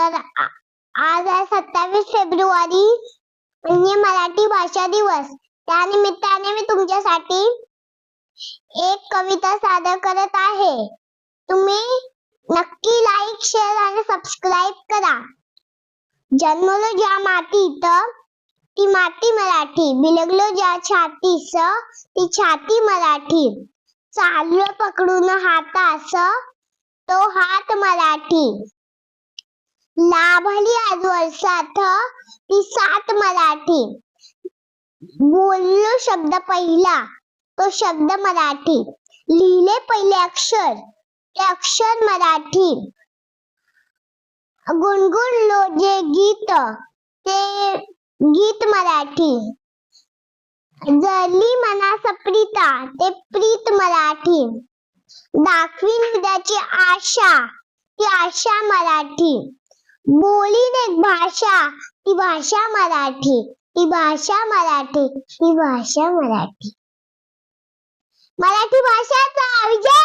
तर आज आहे सत्तावीस फेब्रुवारी म्हणजे मराठी भाषा दिवस. त्यानिमित्ताने मी तुमच्यासाठी एक कविता सादर करत आहे. तुम्ही नक्की लाईक शेअर आणि सबस्क्राईब करा. जन्मलो ज्या मातीत ती माती मराठी. बिलगलो ज्या छातीस ती छाती मराठी. चाललो पकडून हातास तो हात मराठी. लाभली आज वर्षात ती सात मराठी. बोललो शब्द पहिला तो शब्द मराठी. लिहिले पहिले अक्षर ते अक्षर मराठी. गुणगुणलो जे गीत ते गीत मराठी. जरली मना सप्रिता ते प्रीत मराठी. दाखवीन उद्याची आशा ती आशा मराठी. बोलीन एक भाषा ती भाषा मराठी ती भाषा मराठी ती भाषा मराठी. मराठी भाषाचा विजय